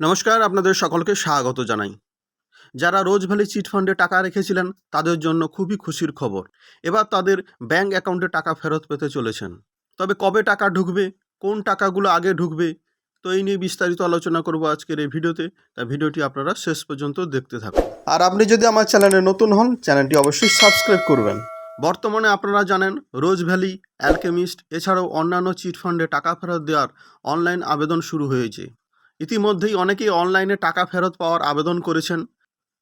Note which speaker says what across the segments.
Speaker 1: নমস্কার, আপনাদের সকলকে স্বাগত জানাই। যারা রোজ ভ্যালি চিট ফান্ডে টাকা রেখেছিলেন, তাদের জন্য খুবই খুশির খবর। এবার তাদের ব্যাংক অ্যাকাউন্টে টাকা ফেরত পেতে চলেছেন। তবে কবে টাকা ঢুকবে, কোন টাকাগুলো আগে ঢুকবে, তো এই নিয়ে বিস্তারিত আলোচনা করব আজকের এই ভিডিওতে। তা ভিডিওটি আপনারা শেষ পর্যন্ত দেখতে থাকুন। আর আপনি যদি আমার চ্যানেলে নতুন হন, চ্যানেলটি অবশ্যই সাবস্ক্রাইব করবেন। বর্তমানে আপনারা জানেন, রোজ ভ্যালি, অ্যালকেমিস্ট, এছাড়াও অন্যান্য চিট ফান্ডে টাকা ফেরত দেওয়ার অনলাইন আবেদন শুরু হয়েছে। ইতিমধ্যেই অনেকেই অনলাইনে টাকা ফেরত পাওয়ার আবেদন করেছেন।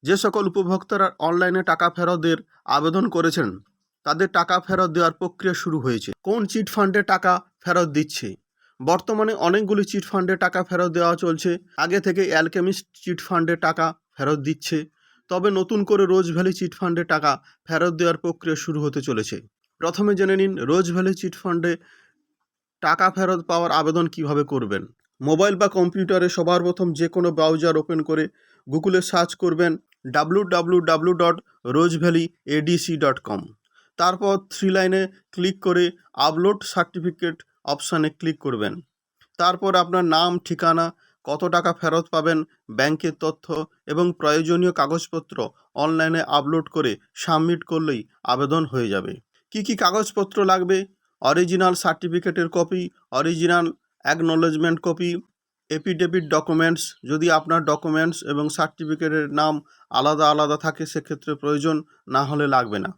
Speaker 1: যে সকল উপভোক্তারা অনলাইনে টাকা ফেরতের আবেদন করেছেন, তাদের টাকা ফেরত দেওয়ার প্রক্রিয়া শুরু হয়েছে। কোন চিট ফান্ডে টাকা ফেরত দিচ্ছে? বর্তমানে অনেকগুলি চিট ফান্ডে টাকা ফেরত দেওয়া চলছে। আগে থেকে অ্যালকেমিস্ট চিট ফান্ডে টাকা ফেরত দিচ্ছে। তবে নতুন করে রোজ ভ্যালি চিট ফান্ডে টাকা ফেরত দেওয়ার প্রক্রিয়া শুরু হতে চলেছে। প্রথমে জেনে নিন, রোজ ভ্যালি চিট ফান্ডে টাকা ফেরত পাওয়ার আবেদন কীভাবে করবেন? মোবাইল বা কম্পিউটারে সবার প্রথম যে কোনো ব্রাউজার ওপেন করে গুগলে সার্চ করবেন W W W dot Rose Valley ADC dot com তারপর থ্রি লাইনে ক্লিক করে আপলোড সার্টিফিকেট অপশানে ক্লিক করবেন। তারপর আপনার নাম, ঠিকানা, কত টাকা ফেরত পাবেন, ব্যাংকের তথ্য এবং প্রয়োজনীয় কাগজপত্র অনলাইনে আপলোড করে সাবমিট করলেই আবেদন হয়ে যাবে। কি কি কাগজপত্র লাগবে? অরিজিনাল সার্টিফিকেটের copy original acknowledgement copy affidavit documents যদি আপনার ডকুমেন্টস এবং সার্টিফিকেটের নাম আলাদা আলাদা থাকে, সেক্ষেত্রে প্রয়োজন না হলে লাগবে না।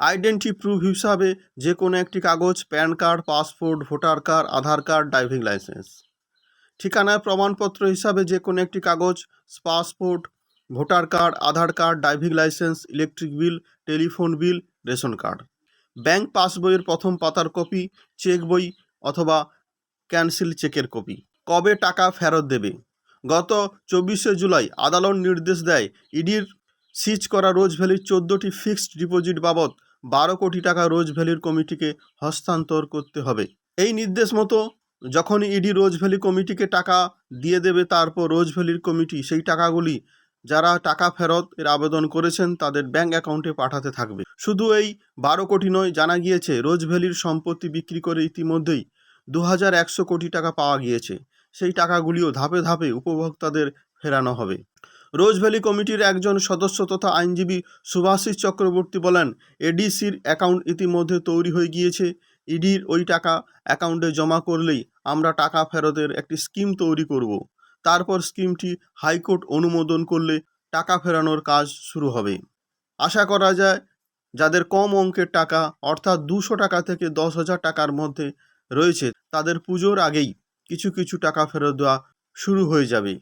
Speaker 1: আইডেন্টি প্রুফ হিসাবে যে কোনো একটি কাগজ, PAN card, passport, voter card, Aadhaar card driving licence ঠিকানার প্রমাণপত্র হিসাবে যে কোনো একটি কাগজ, passport, voter card, Aadhaar card driving licence electric bill telephone bill ration card. Bank পাসবইয়ের প্রথম পাতার কপি চেক বই অথবা ক্যান্সেল চেকের কপি। কবে টাকা ফেরত দেবে? গত চব্বিশে জুলাই আদালত নির্দেশ দেয়, ইডির সিজ করা রোজ ভ্যালির চোদ্দোটি ফিক্সড ডিপোজিট বাবদ বারো কোটি টাকা রোজ ভ্যালির কমিটিকে হস্তান্তর করতে হবে। এই নির্দেশ মতো যখন ইডি রোজ ভ্যালি কমিটিকে টাকা দিয়ে দেবে, তারপর রোজ ভ্যালির কমিটি সেই টাকাগুলি যারা টাকা ফেরত এর আবেদন করেছেন তাদের ব্যাংক অ্যাকাউন্টে পাঠাতে থাকবে। শুধু এই বারো কোটি নয়, জানা গিয়েছে রোজ ভ্যালির সম্পত্তি বিক্রি করে ইতিমধ্যেই দু হাজার একশো কোটি টাকা পাওয়া গিয়েছে। সেই টাকাগুলিও ধাপে ধাপে উপভোক্তাদের ফেরানো হবে। রোজ ভ্যালি কমিটির একজন সদস্য তথা আইনজীবী সুভাষিস চক্রবর্তী বলেন, এডিসির অ্যাকাউন্ট ইতিমধ্যে তৈরি হয়ে গিয়েছে। ইডির ওই টাকা অ্যাকাউন্টে জমা করলেই আমরা টাকা ফেরতের একটি স্কিম তৈরি করব। তারপর স্কিমটি হাইকোর্ট অনুমোদন করলে টাকা ফেরানোর কাজ শুরু হবে। আশা করা যায়, যাদের কম অঙ্কের টাকা, অর্থাৎ দুশো টাকা থেকে দশ হাজার টাকার মধ্যে রয়েছে, তাদের পুজোর আগেই কিছু কিছু টাকা ফেরত দেওয়া শুরু হয়ে যাবে।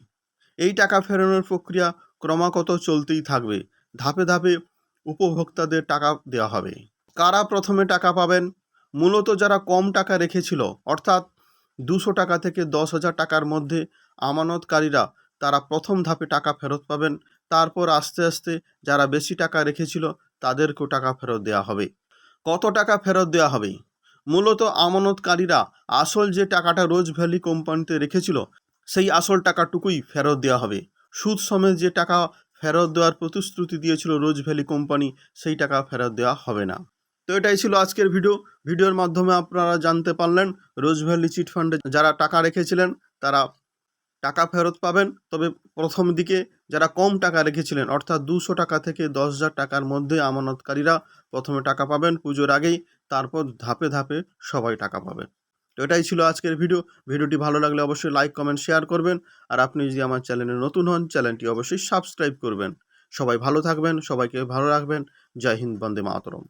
Speaker 1: এই টাকা ফেরানোর প্রক্রিয়া ক্রমাগত চলতেই থাকবে। ধাপে ধাপে উপভোক্তাদের টাকা দেওয়া হবে। কারা প্রথমে টাকা পাবেন? মূলত যারা কম টাকা রেখেছিল, অর্থাৎ দুশো টাকা থেকে দশ হাজার টাকার মধ্যে আমানতকারীরা, তারা প্রথম ধাপে টাকা ফেরত পাবেন। তারপর আস্তে আস্তে যারা বেশি টাকা রেখেছিল, তাদেরকেও টাকা ফেরত দেওয়া হবে। কত টাকা ফেরত দেওয়া হবে? মূলত আমানতকারীরা আসল যে টাকাটা রোজ ভ্যালি কোম্পানিতে রেখেছিল, সেই আসল টাকাটুকুই ফেরত দেওয়া হবে। সুদ সমেত যে টাকা ফেরত দেওয়ার প্রতিশ্রুতি দিয়েছিল রোজ ভ্যালি কোম্পানি, সেই টাকা ফেরত দেওয়া হবে না। তো এটাই ছিল আজকের ভিডিও। ভিডিওর মাধ্যমে আপনারা জানতে পারলেন, রোজ ভ্যালি চিট ফান্ডে যারা টাকা রেখেছিলেন, তারা টাকা ফেরত পাবেন। তবে প্রথম দিকে যারা কম টাকা রেখেছিলেন, অর্থাৎ দুশো টাকা থেকে দশ হাজার টাকার মধ্যে আমানতকারীরা প্রথমে টাকা পাবেন পুজোর আগেই, তারপর ধাপে ধাপে সবাই টাকা পাবেন। তো এটাই ছিল আজকের ভিডিও। ভিডিওটি ভালো লাগলে অবশ্যই লাইক, কমেন্ট, শেয়ার করবেন। আর আপনি যদি আমার চ্যানেলে নতুন হন, চ্যানেলটি অবশ্যই সাবস্ক্রাইব করবেন। সবাই ভালো থাকবেন, সবাইকে ভালো রাখবেন। জয় হিন্দ, বন্দে মাতরম।